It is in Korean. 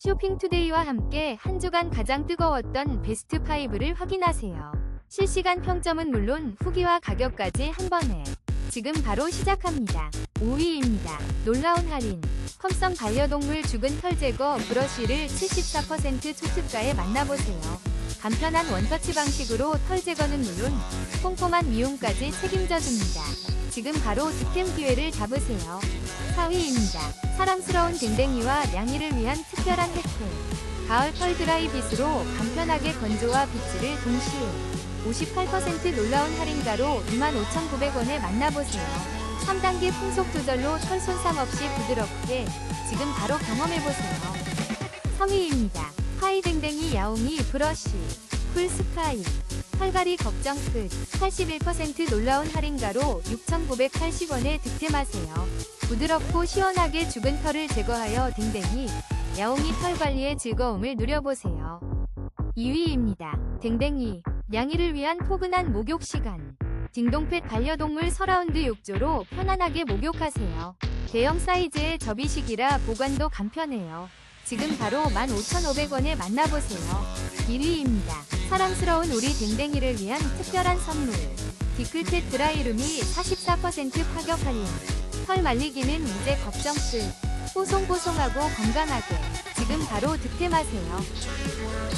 쇼핑투데이와 함께 한 주간 가장 뜨거웠던 베스트 5를 확인하세요. 실시간 평점은 물론 후기와 가격까지 한 번에. 지금 바로 시작합니다. 5위입니다. 놀라운 할인. 컴성 반려동물 죽은 털 제거 브러쉬를 74% 초특가에 만나보세요. 간편한 원터치 방식으로 털 제거는 물론 꼼꼼한 미용까지 책임져줍니다. 지금 바로 득템 기회를 잡으세요. 4위입니다. 사랑스러운 댕댕이와 냥이를 위한 특별한 혜택. 가을 펄 드라이 빗으로 간편하게 건조와 빗질을 동시에 58% 놀라운 할인가로 25,900원에 만나보세요. 3단계 풍속 조절로 털 손상 없이 부드럽게 지금 바로 경험해보세요. 3위입니다. 하이댕댕이 야옹이 브러쉬 풀 스카이 털갈이 걱정 끝 81% 놀라운 할인가로 6,980원에 득템하세요. 부드럽고 시원하게 죽은 털을 제거하여 댕댕이 야옹이 털 관리의 즐거움을 누려보세요. 2위입니다. 댕댕이 냥이를 위한 포근한 목욕 시간. 딩동펫 반려동물 서라운드 욕조로 편안하게 목욕하세요. 대형 사이즈의 접이식이라 보관도 간편해요. 지금 바로 15,500원에 만나보세요. 1위입니다. 사랑스러운 우리 댕댕이를 위한 특별한 선물. 디클펫 드라이룸이 44% 파격 할인. 털 말리기는 이제 걱정 끝. 뽀송뽀송하고 건강하게. 지금 바로 득템하세요.